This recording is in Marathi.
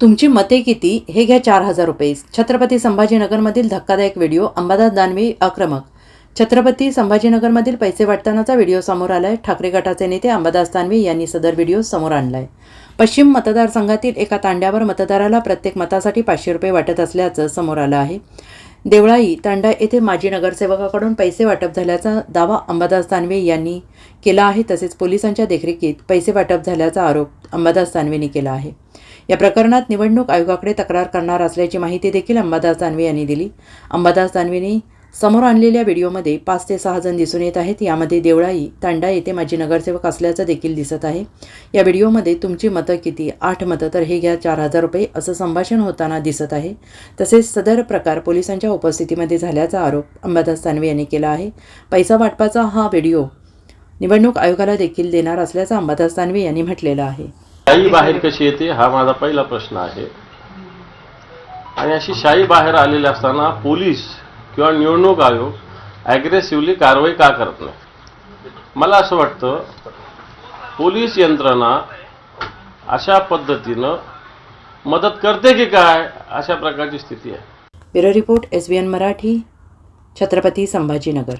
तुमची मते किती? हे घ्या चार हजार रुपये. छत्रपती संभाजीनगरमधील धक्कादायक व्हिडिओ अंबादास दानवे आक्रमक. छत्रपती संभाजीनगरमधील पैसे वाटतानाचा व्हिडिओ समोर आलाय. ठाकरे गटाचे नेते अंबादास दानवे यांनी सदर व्हिडिओ समोर आणलाय. पश्चिम मतदारसंघातील एका तांड्यावर मतदाराला प्रत्येक मतासाठी पाचशे रुपये वाटत असल्याचं समोर आलं आहे. देवळाई तांडा येथे माजी नगरसेवकाकडून पैसे वाटप झाल्याचा दावा अंबादास दानवे यांनी केला आहे. तसेच पोलिसांच्या देखरेखीत पैसे वाटप झाल्याचा आरोप अंबादास दानवेंनी केला आहे. या प्रकरणात निवडणूक आयोगाकडे तक्रार करणार असल्याची माहिती देखील अंबादास दानवे यांनी दिली. अंबादास दानवेंनी समोर आणलेल्या व्हिडिओमध्ये पाच ते सहा जण दिसून येत आहेत. यामध्ये देवळाई तांडा येथे माजी नगरसेवक असल्याचं देखील दिसत आहे. या व्हिडिओमध्ये तुमची मतं किती? आठ मतं तर हे घ्या चार हजार रुपये असं संभाषण होताना दिसत आहे. तसेच सदर प्रकार पोलिसांच्या उपस्थितीमध्ये झाल्याचा आरोप अंबादास दानवे यांनी केला आहे. पैसा वाटपाचा हा व्हिडिओ निवडणूक आयोगाला देखील देणार असल्याचं अंबादास दानवे यांनी म्हटलेलं आहे. शाही बाहेर कशी येते? हा माझा पहिला प्रश्न आहे. आणि अशी शाही बाहेर आलेली असताना पोलीस किंवा निवडणूक आयोग ॲग्रेसिव्हली कारवाई का करत नाही? मला असं वाटतं पोलीस यंत्रणा अशा पद्धतीनं मदत करते की काय अशा प्रकारची स्थिती आहे. Bureau report S B N Marathi Chhatrapati Sambhajinagar.